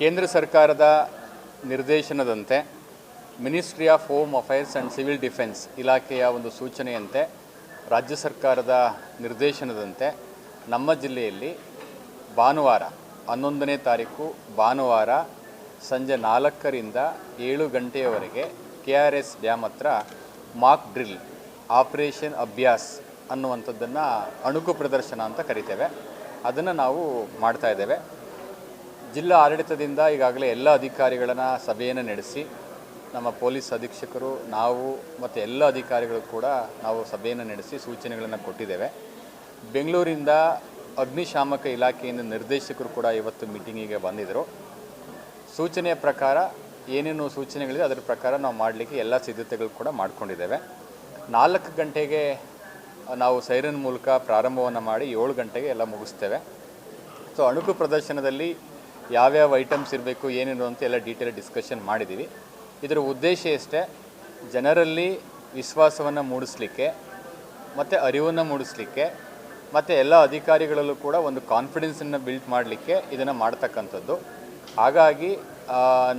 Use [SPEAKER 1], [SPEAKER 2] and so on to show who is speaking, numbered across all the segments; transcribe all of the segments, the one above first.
[SPEAKER 1] ಕೇಂದ್ರ ಸರ್ಕಾರದ ನಿರ್ದೇಶನದಂತೆ ministry of home affairs and civil defence ಇಲಾಖೆಯ ಒಂದು ಸೂಚನೆಯಂತೆ ರಾಜ್ಯ ಸರ್ಕಾರದ ನಿರ್ದೇಶನದಂತೆ ನಮ್ಮ ಜಿಲ್ಲೆಯಲ್ಲಿ ಭಾನುವಾರ, ಹನ್ನೊಂದನೇ ತಾರೀಕು ಭಾನುವಾರ ಸಂಜೆ ನಾಲ್ಕರಿಂದ ಏಳು ಗಂಟೆಯವರೆಗೆ ಕೆ ಆರ್ ಎಸ್ ಡ್ಯಾಮ್ ಹತ್ರ ಮಾಕ್ ಡ್ರಿಲ್, ಆಪರೇಷನ್ ಅಭ್ಯಾಸ್ ಅನ್ನುವಂಥದ್ದನ್ನು ಅಣುಕು ಪ್ರದರ್ಶನ ಅಂತ ಕರಿತೇವೆ. ಅದನ್ನು ನಾವು ಮಾಡ್ತಾ ಇದ್ದೇವೆ. ಜಿಲ್ಲಾ ಆಡಳಿತದಿಂದ ಈಗಾಗಲೇ ಎಲ್ಲ ಅಧಿಕಾರಿಗಳನ್ನು ಸಭೆಯನ್ನು ನಡೆಸಿ, ನಮ್ಮ ಪೊಲೀಸ್ ಅಧೀಕ್ಷಕರು, ನಾವು ಮತ್ತು ಎಲ್ಲ ಅಧಿಕಾರಿಗಳು ಕೂಡ ನಾವು ಸಭೆಯನ್ನು ನಡೆಸಿ ಸೂಚನೆಗಳನ್ನು ಕೊಟ್ಟಿದ್ದೇವೆ. ಬೆಂಗಳೂರಿಂದ ಅಗ್ನಿಶಾಮಕ ಇಲಾಖೆಯಿಂದ ನಿರ್ದೇಶಕರು ಕೂಡ ಇವತ್ತು ಮೀಟಿಂಗಿಗೆ ಬಂದಿದ್ದರು. ಸೂಚನೆಯ ಪ್ರಕಾರ ಏನೇನು ಸೂಚನೆಗಳಿದೆ ಅದರ ಪ್ರಕಾರ ನಾವು ಮಾಡಲಿಕ್ಕೆ ಎಲ್ಲ ಸಿದ್ಧತೆಗಳು ಕೂಡ ಮಾಡಿಕೊಂಡಿದ್ದೇವೆ. ನಾಲ್ಕು ಗಂಟೆಗೆ ನಾವು ಸೈರನ್ ಮೂಲಕ ಪ್ರಾರಂಭವನ್ನು ಮಾಡಿ ಏಳು ಗಂಟೆಗೆ ಎಲ್ಲ ಮುಗಿಸ್ತೇವೆ. ಸೊ, ಅಣುಕು ಪ್ರದರ್ಶನದಲ್ಲಿ ಯಾವ್ಯಾವ ಐಟಮ್ಸ್ ಇರಬೇಕು, ಏನೇನು ಅಂತ ಎಲ್ಲ ಡೀಟೇಲ್ ಡಿಸ್ಕಷನ್ ಮಾಡಿದ್ದೀವಿ ಇದರ ಉದ್ದೇಶ ಇಷ್ಟೇ ಜನರಲ್ಲಿ ವಿಶ್ವಾಸವನ್ನು ಮೂಡಿಸ್ಲಿಕ್ಕೆ, ಮತ್ತು ಅರಿವನ್ನು ಮೂಡಿಸ್ಲಿಕ್ಕೆ, ಮತ್ತು ಎಲ್ಲ ಅಧಿಕಾರಿಗಳಲ್ಲೂ ಕೂಡ ಒಂದು ಕಾನ್ಫಿಡೆನ್ಸನ್ನು ಬಿಲ್ಡ್ ಮಾಡಲಿಕ್ಕೆ ಇದನ್ನು ಮಾಡ್ತಕ್ಕಂಥದ್ದು. ಹಾಗಾಗಿ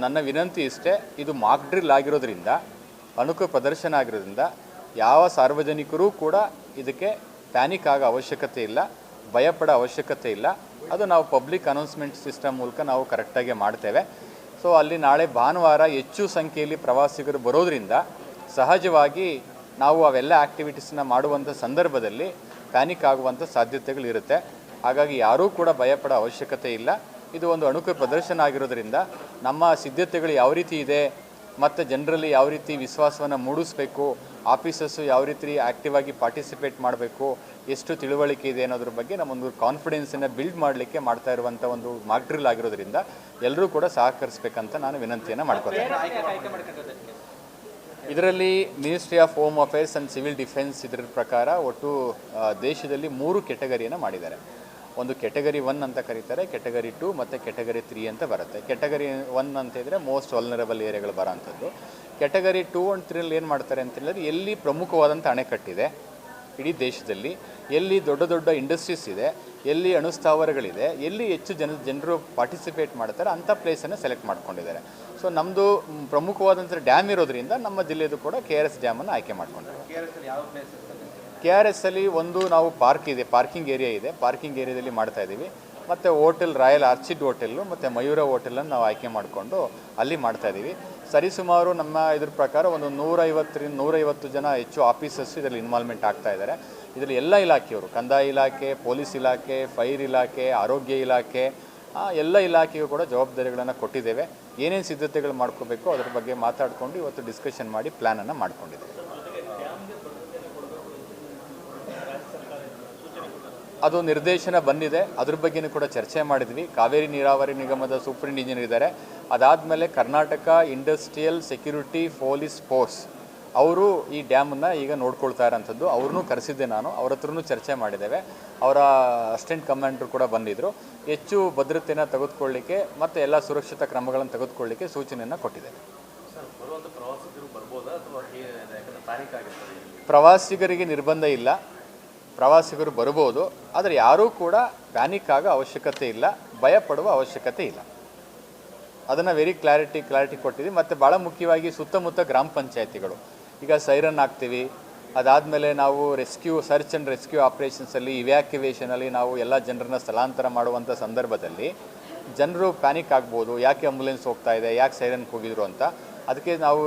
[SPEAKER 1] ನನ್ನ ವಿನಂತಿ ಇಷ್ಟೇ, ಇದು ಮಾಕ್ ಡ್ರಿಲ್ ಆಗಿರೋದ್ರಿಂದ ಅಣುಕು ಪ್ರದರ್ಶನ ಆಗಿರೋದ್ರಿಂದ, ಯಾವ ಸಾರ್ವಜನಿಕರೂ ಕೂಡ ಇದಕ್ಕೆ ಪ್ಯಾನಿಕ್ ಆಗೋ ಅವಶ್ಯಕತೆ ಇಲ್ಲ, ಭಯಪಡೋ ಅವಶ್ಯಕತೆ ಇಲ್ಲ. ಅದು ನಾವು ಪಬ್ಲಿಕ್ ಅನೌನ್ಸ್ಮೆಂಟ್ ಸಿಸ್ಟಮ್ ಮೂಲಕ ನಾವು ಕರೆಕ್ಟಾಗಿ ಮಾಡ್ತೇವೆ. ಸೊ ಅಲ್ಲಿ ನಾಳೆ ಭಾನುವಾರ ಹೆಚ್ಚು ಸಂಖ್ಯೆಯಲ್ಲಿ ಪ್ರವಾಸಿಗರು ಬರೋದ್ರಿಂದ ಸಹಜವಾಗಿ ನಾವು ಅವೆಲ್ಲ ಆ್ಯಕ್ಟಿವಿಟೀಸನ್ನ ಮಾಡುವಂಥ ಸಂದರ್ಭದಲ್ಲಿ ಪ್ಯಾನಿಕ್ ಆಗುವಂಥ ಸಾಧ್ಯತೆಗಳಿರುತ್ತೆ ಹಾಗಾಗಿ ಯಾರೂ ಕೂಡ ಭಯಪಡೋ ಅವಶ್ಯಕತೆ ಇಲ್ಲ. ಇದು ಒಂದು ಅಣುಕು ಪ್ರದರ್ಶನ ಆಗಿರೋದ್ರಿಂದ ನಮ್ಮ ಸಿದ್ಧತೆಗಳು ಯಾವ ರೀತಿ ಇದೆ? ಮತ್ತು ಜನರಲ್ಲಿ ಯಾವ ರೀತಿ ವಿಶ್ವಾಸವನ್ನು ಮೂಡಿಸ್ಬೇಕು ಆಫೀಸಸ್ಸು ಯಾವ ರೀತಿ ಆ್ಯಕ್ಟಿವ್ ಆಗಿ ಪಾರ್ಟಿಸಿಪೇಟ್ ಮಾಡಬೇಕು, ಎಷ್ಟು ತಿಳುವಳಿಕೆ ಇದೆ ಅನ್ನೋದ್ರ ಬಗ್ಗೆ ನಮ್ಮೊಂದು ಕಾನ್ಫಿಡೆನ್ಸನ್ನು ಬಿಲ್ಡ್ ಮಾಡಲಿಕ್ಕೆ ಮಾಡ್ತಾ ಇರುವಂಥ ಒಂದು ಮಾಕ್ ಡ್ರಿಲ್ ಆಗಿರೋದ್ರಿಂದ ಎಲ್ಲರೂ ಕೂಡ ಸಹಕರಿಸಬೇಕಂತ ನಾನು ವಿನಂತಿಯನ್ನು ಮಾಡ್ಕೊತೇನೆ ಇದರಲ್ಲಿ ministry of home affairs and civil defence ಇದರ ಪ್ರಕಾರ ಒಟ್ಟು ದೇಶದಲ್ಲಿ ಮೂರು ಕೆಟಗರಿಯನ್ನು ಮಾಡಿದ್ದಾರೆ. ಒಂದು ಕೆಟಗರಿ ಒನ್ ಅಂತ ಕರೀತಾರೆ ಕೆಟಗರಿ ಟು ಮತ್ತು ಕೆಟಗರಿ ತ್ರೀ ಅಂತ ಬರುತ್ತೆ. ಕೆಟಗರಿ ಒನ್ ಅಂತ ಇದ್ದರೆ ಮೋಸ್ಟ್ ವಲ್ನರಬಲ್ ಏರಿಯಾಗಳು ಬರೋಂಥದ್ದು. ಕೆಟಗರಿ ಟೂ ಆ್ಯಂಡ್ ತ್ರೀಲಿ ಏನು ಮಾಡ್ತಾರೆ ಅಂತ ಹೇಳಿದ್ರೆ, ಎಲ್ಲಿ ಪ್ರಮುಖವಾದಂಥ ಅಣೆಕಟ್ಟಿದೆ, ಇಡೀ ದೇಶದಲ್ಲಿ, ಎಲ್ಲಿ ದೊಡ್ಡ ದೊಡ್ಡ ಇಂಡಸ್ಟ್ರೀಸ್ ಇದೆ, ಎಲ್ಲಿ ಅಣುಸ್ಥಾವರಗಳಿದೆ, ಎಲ್ಲಿ ಹೆಚ್ಚು ಜನ, ಜನರು ಪಾರ್ಟಿಸಿಪೇಟ್ ಮಾಡ್ತಾರೆ, ಅಂಥ ಪ್ಲೇಸನ್ನು ಸೆಲೆಕ್ಟ್ ಮಾಡ್ಕೊಂಡಿದ್ದಾರೆ. ಸೊ ನಮ್ಮದು ಪ್ರಮುಖವಾದಂಥ ಡ್ಯಾಮ್ ಇರೋದ್ರಿಂದ ನಮ್ಮ ಜಿಲ್ಲೆದು ಕೂಡ ಕೆ ಆರ್ ಎಸ್ ಡ್ಯಾಮನ್ನು ಆಯ್ಕೆ ಮಾಡ್ಕೊಂಡಿದ್ದಾರೆ. ಕೆ ಆರ್ ಎಸ್ ಅಲ್ಲಿ ಒಂದು ನಾವು ಪಾರ್ಕ್ ಇದೆ, ಪಾರ್ಕಿಂಗ್ ಏರಿಯಾ ಇದೆ. ಪಾರ್ಕಿಂಗ್ ಏರಿಯಾದಲ್ಲಿ ಮಾಡ್ತಾ ಇದ್ದೀವಿ. ಮತ್ತು ಹೋಟೆಲ್ ರಾಯಲ್ ಆರ್ಚಿಡ್ ಹೋಟೆಲ್ಲು ಮತ್ತು ಮಯೂರ ಹೋಟೆಲನ್ನು ನಾವು ಆಯ್ಕೆ ಮಾಡಿಕೊಂಡು ಅಲ್ಲಿ ಮಾಡ್ತಾ ಇದ್ದೀವಿ. ಸರಿಸುಮಾರು ನಮ್ಮ ಇದ್ರ ಪ್ರಕಾರ ಒಂದು ನೂರೈವತ್ತರಿಂದ ನೂರೈವತ್ತು ಜನ ಹೆಚ್ಚು ಆಫೀಸರ್ಸ್ ಇದರಲ್ಲಿ ಇನ್ವಾಲ್ವ್ಮೆಂಟ್ ಆಗ್ತಾ ಇದ್ದಾರೆ. ಇದರಲ್ಲಿ ಎಲ್ಲ ಇಲಾಖೆಯವರು, ಕಂದಾಯ ಇಲಾಖೆ, ಪೊಲೀಸ್ ಇಲಾಖೆ, ಫೈರ್ ಇಲಾಖೆ, ಆರೋಗ್ಯ ಇಲಾಖೆ ಎಲ್ಲ ಇಲಾಖೆಗೂ ಕೂಡ ಜವಾಬ್ದಾರಿಗಳನ್ನು ಕೊಟ್ಟಿದ್ದೇವೆ. ಏನೇನು ಸಿದ್ಧತೆಗಳು ಮಾಡ್ಕೋಬೇಕು ಅದ್ರ ಬಗ್ಗೆ ಮಾತಾಡಿಕೊಂಡು ಇವತ್ತು ಡಿಸ್ಕಷನ್ ಮಾಡಿ ಪ್ಲ್ಯಾನನ್ನು ಮಾಡ್ಕೊಂಡಿದ್ದೇವೆ. ಅದು ನಿರ್ದೇಶನ ಬಂದಿದೆ. ಅದ್ರ ಬಗ್ಗೆನೂ ಕೂಡ ಚರ್ಚೆ ಮಾಡಿದ್ವಿ. ಕಾವೇರಿ ನೀರಾವರಿ ನಿಗಮದ ಸೂಪರಿಂಟ್ ಇಂಜಿನಿಯರ್ ಇದ್ದಾರೆ. ಅದಾದಮೇಲೆ Karnataka industrial security police force ಅವರು ಈ ಡ್ಯಾಮನ್ನು ಈಗ ನೋಡ್ಕೊಳ್ತಾ ಇರೋಂಥದ್ದು. ಅವ್ರನ್ನೂ ಕರೆಸಿದ್ದೆ ನಾನು. ಅವ್ರ ಹತ್ರನೂ ಚರ್ಚೆ ಮಾಡಿದ್ದೇವೆ. ಅವರ ಅಸಿಸ್ಟೆಂಟ್ ಕಮಾಂಡರ್ ಕೂಡ ಬಂದಿದ್ದರು ಹೆಚ್ಚು ಭದ್ರತೆಯನ್ನು ತೆಗೆದುಕೊಳ್ಳಿಕ್ಕೆ ಮತ್ತು ಎಲ್ಲ ಸುರಕ್ಷತಾ ಕ್ರಮಗಳನ್ನು ತೆಗೆದುಕೊಳ್ಳಿಕ್ಕೆ ಸೂಚನೆಯನ್ನು ಕೊಟ್ಟಿದ್ದೇನೆ ಪ್ರವಾಸಿಗರಿಗೆ ನಿರ್ಬಂಧ ಇಲ್ಲ. ಪ್ರವಾಸಿಗರು ಬರ್ಬೋದು, ಆದರೆ ಯಾರೂ ಕೂಡ ಪ್ಯಾನಿಕ್ ಆಗೋ ಅವಶ್ಯಕತೆ ಇಲ್ಲ ಭಯ ಪಡುವ ಅವಶ್ಯಕತೆ ಇಲ್ಲ. ಅದನ್ನು ವೆರಿ ಕ್ಲಾರಿಟಿ ಕ್ಲಾರಿಟಿ ಕೊಟ್ಟಿದ್ದೀವಿ. ಮತ್ತು ಭಾಳ ಮುಖ್ಯವಾಗಿ ಸುತ್ತಮುತ್ತ ಗ್ರಾಮ ಪಂಚಾಯತಿಗಳು. ಈಗ ಸೈರನ್ ಹಾಕ್ತೀವಿ. ಅದಾದಮೇಲೆ ನಾವು ರೆಸ್ಕ್ಯೂ ಸರ್ಚ್ ಆ್ಯಂಡ್ ರೆಸ್ಕ್ಯೂ ಆಪ್ರೇಷನ್ಸಲ್ಲಿ ಇವ್ಯಾಕ್ಯುವೇಷನಲ್ಲಿ ನಾವು ಎಲ್ಲ ಜನರನ್ನ ಸ್ಥಳಾಂತರ ಮಾಡುವಂಥ ಸಂದರ್ಭದಲ್ಲಿ ಜನರು ಪ್ಯಾನಿಕ್ ಆಗ್ಬೋದು, ಯಾಕೆ ಆಂಬುಲೆನ್ಸ್ ಹೋಗ್ತಾ ಇದೆ, ಯಾಕೆ ಸೈರನ್ ಹೋಗಿದ್ರು ಅಂತ. ಅದಕ್ಕೆ ನಾವು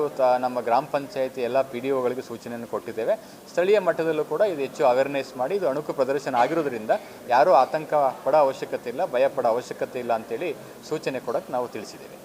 [SPEAKER 1] ನಮ್ಮ ಗ್ರಾಮ ಪಂಚಾಯತಿ ಎಲ್ಲ ಪಿ ಡಿ ಒಗಳಿಗೆ ಸೂಚನೆಯನ್ನು ಕೊಟ್ಟಿದ್ದೇವೆ. ಸ್ಥಳೀಯ ಮಟ್ಟದಲ್ಲೂ ಕೂಡ ಇದು ಹೆಚ್ಚು ಅವೇರ್ನೆಸ್ ಮಾಡಿ, ಇದು ಅಣುಕು ಪ್ರದರ್ಶನ ಆಗಿರೋದ್ರಿಂದ ಯಾರೂ ಆತಂಕ ಪಡೋ ಅವಶ್ಯಕತೆ ಇಲ್ಲ, ಭಯ ಪಡೋ ಅವಶ್ಯಕತೆ ಇಲ್ಲ ಅಂತೇಳಿ ಸೂಚನೆ ಕೊಡೋಕ್ಕೆ ನಾವು ತಿಳಿಸಿದ್ದೇವೆ.